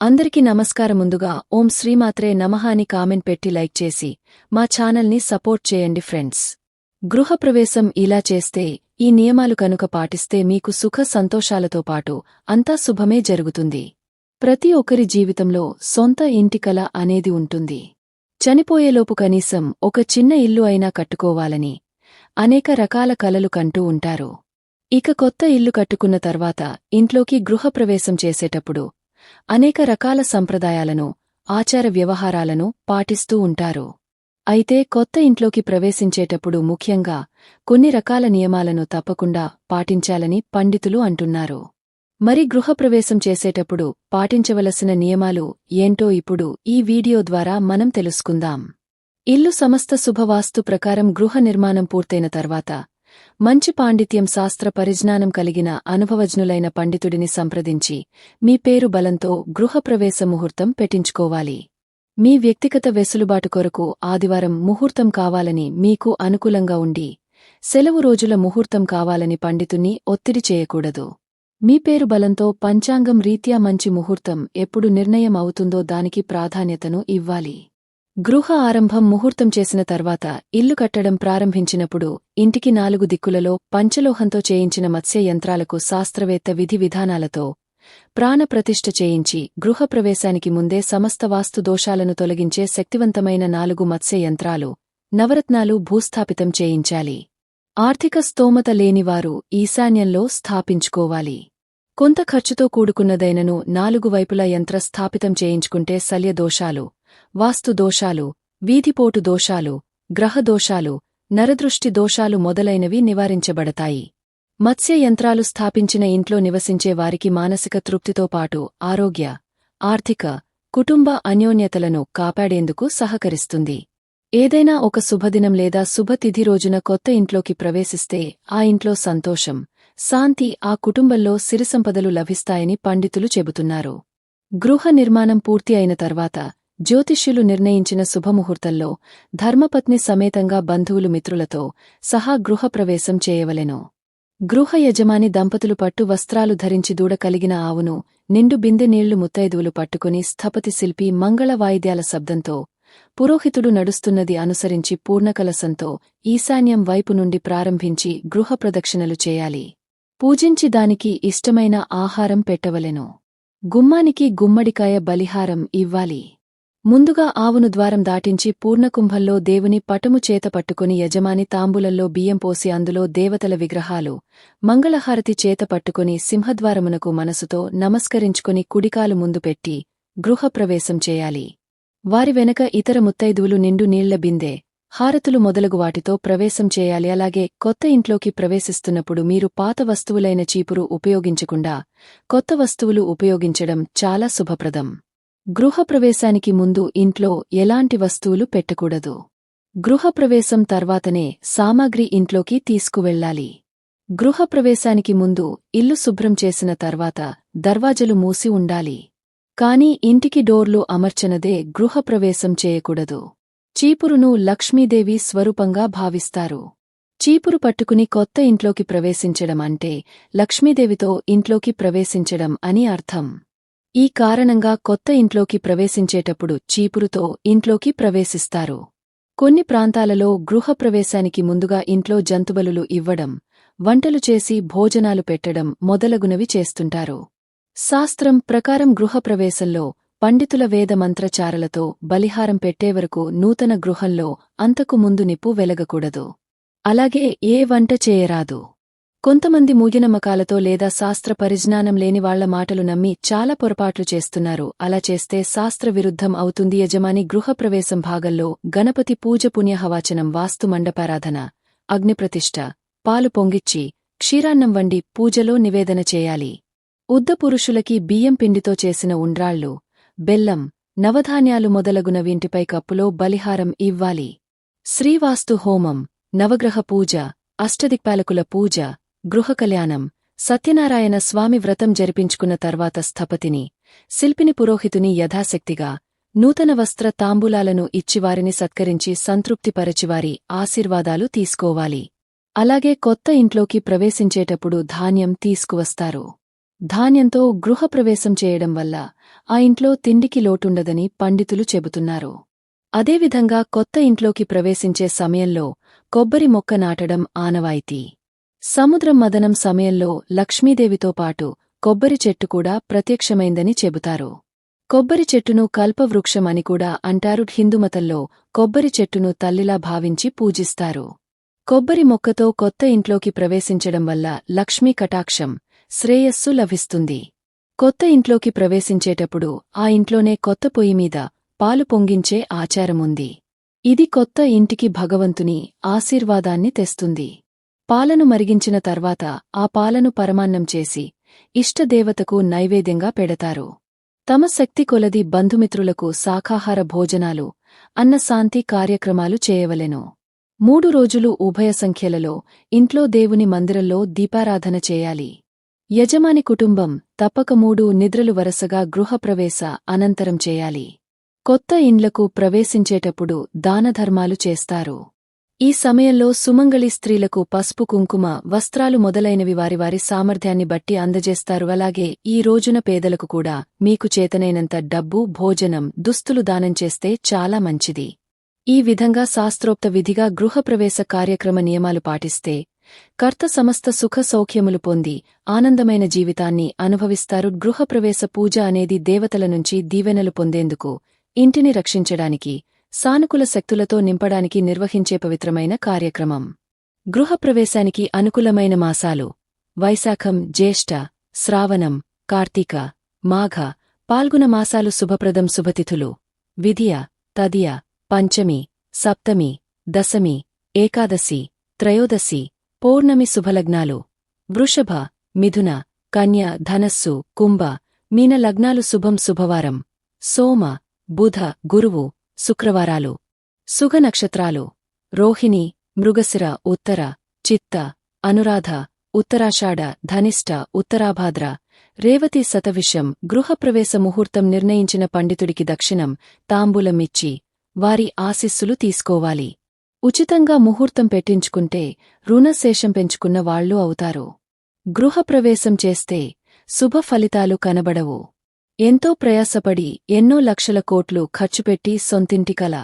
అందరికీ నమస్కారం ముందుగా ఓం శ్రీమాత్రే నమః అని కామెంట్ పెట్టి లైక్ చేసి మా ఛానల్ని సపోర్ట్ చేయండి ఫ్రెండ్స్. గృహప్రవేశం ఇలా చేస్తే ఈ నియమాలు కనుక పాటిస్తే మీకు సుఖ సంతోషాలతో పాటు అంతా శుభమే జరుగుతుంది. ప్రతి ఒక్కరి జీవితంలో సొంత ఇంటికల అనేది ఉంటుంది. చనిపోయేలోపు కనీసం ఒక చిన్న ఇల్లు అయినా కట్టుకోవాలని అనేక రకాల కలలు కంటూ ఉంటారు. ఇక కొత్త ఇల్లు కట్టుకున్న తర్వాత ఇంట్లోకి గృహప్రవేశం చేసేటప్పుడు అనేక రకాల సంప్రదాయాలను ఆచార వ్యవహారాలను పాటిస్తూ ఉంటారు. అయితే కొత్త ఇంట్లోకి ప్రవేశించేటప్పుడు ముఖ్యంగా కొన్ని రకాల నియమాలను తప్పకుండా పాటించాలని పండితులు అంటున్నారు. మరి గృహప్రవేశం చేసేటప్పుడు పాటించవలసిన నియమాలు ఏంటో ఇప్పుడు ఈ వీడియో ద్వారా మనం తెలుసుకుందాం. ఇల్లు సమస్త శుభవాస్తు ప్రకారం గృహ నిర్మాణం పూర్తయిన తర్వాత మంచి పాండిత్యం శాస్త్ర పరిజ్ఞానం కలిగిన అనుభవజ్ఞులైన పండితుడిని సంప్రదించి మీ పేరు బలంతో గృహప్రవేశ ముహూర్తం పెట్టించుకోవాలి. మీ వ్యక్తిగత వెసులుబాటు కొరకు ఆదివారం ముహూర్తం కావాలని మీకు అనుకూలంగా ఉండి సెలవు రోజుల ముహూర్తం కావాలని పండితుణ్ణి ఒత్తిడి చేయకూడదు. మీ పేరు బలంతో పంచాంగం రీత్యా మంచి ముహూర్తం ఎప్పుడు నిర్ణయం అవుతుందో దానికి ప్రాధాన్యతను ఇవ్వాలి. గృహ ఆరంభం ముహూర్తం చేసిన తర్వాత ఇల్లు కట్టడం ప్రారంభించినప్పుడు ఇంటికి నాలుగు దిక్కులలో పంచలోహంతో చేయించిన మత్స్య యంత్రాలకు శాస్త్రవేత్త విధి విధానాలతో ప్రాణప్రతిష్ఠ చేయించి గృహప్రవేశానికి ముందే సమస్త వాస్తు దోషాలను తొలగించే శక్తివంతమైన నాలుగు మత్స్య యంత్రాలు నవరత్నాలు భూస్థాపితం చేయించాలి. ఆర్థిక స్తోమత లేనివారు ఈశాన్యంలో స్థాపించుకోవాలి. కొంత ఖర్చుతో కూడుకున్నదైనను నాలుగు వైపుల యంత్ర స్థాపితం చేయించుకుంటే శల్యదోషాలు వాస్తు దోషాలు వీధిపోటు దోషాలు గ్రహదోషాలు నరదృష్టి దోషాలు మొదలైనవి నివారించబడతాయి. మత్స్య యంత్రాలు స్థాపించిన ఇంట్లో నివసించే వారికి మానసిక తృప్తితో పాటు ఆరోగ్య ఆర్థిక కుటుంబ అన్యోన్యతలను కాపాడేందుకు సహకరిస్తుంది. ఏదైనా ఒక శుభదినం లేదా శుభతిథి రోజున కొత్త ఇంట్లోకి ప్రవేశిస్తే ఆ ఇంట్లో సంతోషం శాంతి ఆ కుటుంబంలో సిరిసంపదలు లభిస్తాయని పండితులు చెబుతున్నారు. గృహ నిర్మాణం పూర్తి అయిన తర్వాత జ్యోతిష్యులు నిర్ణయించిన శుభముహూర్తంలో ధర్మపత్ని సమేతంగా బంధువులు మిత్రులతో సహా గృహప్రవేశం చేయవలెను. గృహ యజమాని దంపతులు పట్టు వస్త్రాలు ధరించి దూడ కలిగిన ఆవును నిండు బిందె నీళ్ళు ముత్తైదువులు పట్టుకుని స్థపతి శిల్పి మంగళ వాయిద్యాల శబ్దంతో పురోహితుడు నడుస్తున్నది అనుసరించి పూర్ణకలసంతో ఈశాన్యం వైపు నుండి ప్రారంభించి గృహ ప్రదక్షిణలు చేయాలి. పూజించి దానికి ఇష్టమైన ఆహారం పెట్టవలెను. గుమ్మానికి గుమ్మడికాయ బలిహారం ఇవ్వాలి. ముందుగా ఆవును ద్వారం దాటించి పూర్ణకుంభంలో దేవుని పటము చేత పట్టుకుని యజమాని తాంబులల్లో బియ్యం పోసి అందులో దేవతల విగ్రహాలు మంగళహారతి చేత పట్టుకుని సింహద్వారమునకు మనసుతో నమస్కరించుకుని కుడికాలు ముందు పెట్టి గృహప్రవేశం చేయాలి. వారి వెనక ఇతర ముత్తైదువులు నిండు నీళ్ళ బిందె హారతులు మొదలగు వాటితో ప్రవేశం చేయాలి. అలాగే కొత్త ఇంట్లోకి ప్రవేశిస్తున్నప్పుడు మీరు పాత వస్తువులైన చీపురు ఉపయోగించకుండా కొత్త వస్తువులు ఉపయోగించడం చాలా శుభప్రదం. గృహప్రవేశానికి ముందు ఇంట్లో ఎలాంటి వస్తువులు పెట్టకూడదు. గృహప్రవేశం తర్వాతనే సామాగ్రి ఇంట్లోకి తీసుకువెళ్ళాలి గృహప్రవేశానికి ముందు ఇల్లు శుభ్రం చేసిన తర్వాత దర్వాజలు మూసి ఉండాలి. కాని ఇంటికి డోర్లు అమర్చనదే గృహప్రవేశం చేయకూడదు. చీపురును లక్ష్మీదేవి స్వరూపంగా భావిస్తారు. చీపురు పట్టుకుని కొత్త ఇంట్లోకి ప్రవేశించడం అంటే లక్ష్మీదేవితో ఇంట్లోకి ప్రవేశించడం అని అర్థం. ఈ కారణంగా కొత్త ఇంట్లోకి ప్రవేశించేటప్పుడు చీపురుతో ఇంట్లోకి ప్రవేశిస్తారు. కొన్ని ప్రాంతాలలో గృహప్రవేశానికి ముందుగా ఇంట్లో జంతుబలులు ఇవ్వడం వంటలు చేసి భోజనాలు పెట్టడం మొదలగునవి చేస్తుంటారు. శాస్త్రం ప్రకారం గృహప్రవేశంలో పండితుల వేదమంత్రచారలతో బలిహారం పెట్టేవరకు నూతన గృహంలో అంతకు ముందు నిప్పు వెలగకూడదు. అలాగే ఏ వంట చేయరాదు. కొంతమంది మూఢనమ్మకాలతో లేదా శాస్త్ర పరిజ్ఞానం లేని వాళ్ళ మాటలు నమ్మి చాలా పొరపాట్లు చేస్తున్నారు. అలా చేస్తే శాస్త్ర విరుద్ధం అవుతుంది. యజమాని గృహప్రవేశం భాగంలో గణపతి పూజ పుణ్యహవాచనం వాస్తు మండపారాధన అగ్నిప్రతిష్ఠ పాలు పొంగిచ్చి క్షీరాన్నం వండి పూజలో నివేదన చేయాలి. ఉద్ద పురుషులకి బియ్యం పిండితో చేసిన ఉండ్రాళ్ళు బెల్లం నవధాన్యాలు మొదలగున వీంటిపై కప్పులో బలిహారం ఇవ్వాలి. శ్రీవాస్తు హోమం నవగ్రహ పూజ అష్టదిక్పాలకుల పూజ గృహకల్యాణం సత్యనారాయణ స్వామి వ్రతం జరిపించుకున్న తర్వాత స్థపతిని శిల్పిని పురోహితుని యథాశక్తిగా నూతన వస్త్ర తాంబూలాలను ఇచ్చివారిని సత్కరించి సంతృప్తిపరచివారి ఆశీర్వాదాలు తీసుకోవాలి. అలాగే కొత్త ఇంట్లోకి ప్రవేశించేటప్పుడు ధాన్యం తీసుకువస్తారు. ధాన్యంతో గృహప్రవేశం చేయడం వల్ల ఆ ఇంట్లో తిండికి లోటుండదని పండితులు చెబుతున్నారు. అదేవిధంగా కొత్త ఇంట్లోకి ప్రవేశించే సమయంలో కొబ్బరి మొక్క నాటడం ఆనవాయితీ. సముద్రం మదనం సమయంలో లక్ష్మీదేవితో పాటు కొబ్బరి చెట్టు కూడా ప్రత్యక్షమైందని చెబుతారు. కొబ్బరి చెట్టును కల్పవృక్షం అని కూడా అంటారు. హిందుమతంలో కొబ్బరి చెట్టును తల్లిలా భావించి పూజిస్తారు. కొబ్బరి మొక్కతో కొత్త ఇంట్లోకి ప్రవేశించడం వల్ల లక్ష్మీ కటాక్షం శ్రేయస్సు లభిస్తుంది. కొత్త ఇంట్లోకి ప్రవేశించేటప్పుడు ఆ ఇంట్లోనే కొత్త పొయ్యి మీద పాలు పొంగించే ఆచారముంది. ఇది కొత్త ఇంటికి భగవంతుని ఆశీర్వాదాన్ని తెస్తుంది. పాలను మరిగించిన తర్వాత ఆ పాలను పరమాన్నం చేసి ఇష్టదేవతకు నైవేద్యంగా పెడతారు. తమ శక్తి కొలది బంధుమిత్రులకు శాఖాహార భోజనాలు అన్నశాంతి కార్యక్రమాలు చేయవలెను. మూడు రోజులు ఉభయ సంఖ్యలలో ఇంట్లో దేవుని మందిరంలో దీపారాధన చేయాలి. యజమాని కుటుంబం తప్పక మూడు నిద్రలు వరసగా గృహప్రవేశ అనంతరం చేయాలి. కొత్త ఇండ్లకు ప్రవేశించేటప్పుడు దానధర్మాలు చేస్తారు. ఈ సమయంలో సుమంగళి స్త్రీలకు పసుపు కుంకుమ వస్త్రాలు మొదలైనవి వారి వారి సామర్థ్యాన్ని బట్టి అందజేస్తారు. అలాగే ఈ రోజున పేదలకు కూడా మీకు చేతనైనంత డబ్బు భోజనం దుస్తులు దానం చేస్తే చాలా మంచిది. ఈ విధంగా శాస్త్రోక్త విధిగా గృహప్రవేశ కార్యక్రమ నియమాలు పాటిస్తే కర్త సమస్త సుఖ సౌఖ్యములు పొంది ఆనందమైన జీవితాన్ని అనుభవిస్తారు. గృహప్రవేశ పూజ అనేది దేవతల నుంచి దీవెనలు పొందేందుకు ఇంటిని రక్షించడానికి సానుకూల శక్తులతో నింపడానికి నిర్వహించే పవిత్రమైన కార్యక్రమం. గృహప్రవేశానికి అనుకూలమైన మాసాలు. వైశాఖం జ్యేష్ఠ శ్రావణం కార్తీక మాఘ పాల్గొన మాసాలు శుభప్రదం శుభతిథులు. విధియ తదియ పంచమి సప్తమి దశమి ఏకాదశి త్రయోదశి పౌర్ణమి శుభలగ్నాలు. వృషభ మిథున కన్య ధనస్సు కుంభ మీన లగ్నాలు శుభం శుభవారం. సోమ బుధ గురువు శుక్రవారాలు సుగ నక్షత్రాలు రోహిణి మృగశిర ఉత్తర చిత్త అనురాధ ఉత్తరాషాఢ ధనిష్ట ఉత్తరాభాద్ర రేవతి శతవిషం గృహప్రవేశ ముహూర్తం నిర్ణయించిన పండితుడికి దక్షిణం తాంబూలమిచ్చి వారి ఆశీస్సులు తీసుకోవాలి. ఉచితంగా ముహూర్తం పెట్టించుకుంటే రుణశేషం పెంచుకున్న వాళ్ళు అవుతారు. గృహప్రవేశం చేస్తే శుభ ఫలితాలు కనబడవు. ఎంతో ప్రయాసపడి ఎన్నో లక్షల కోట్లు ఖర్చుపెట్టి సొంతింటి కల.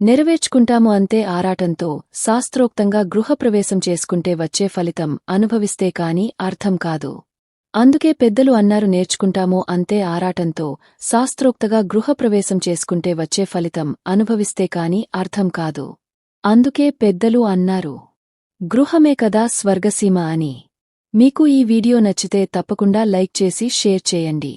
నెరవేర్చుకుంటాము అంతే ఆరాటంతో శాస్త్రోక్తంగా గృహప్రవేశం చేసుకుంటే వచ్చే ఫలితం అనుభవిస్తే కాని అర్థం కాదు. అందుకే పెద్దలు అన్నారు నేర్చుకుంటామో అంతే ఆరాటంతో శాస్త్రోక్తగా గృహప్రవేశం చేసుకుంటే వచ్చే ఫలితం అనుభవిస్తే కాని అర్థం కాదు. అందుకే పెద్దలు అన్నారు గృహమే కదా స్వర్గసీమ అని. మీకు ఈ వీడియో నచ్చితే తప్పకుండా లైక్ చేసి షేర్ చేయండి.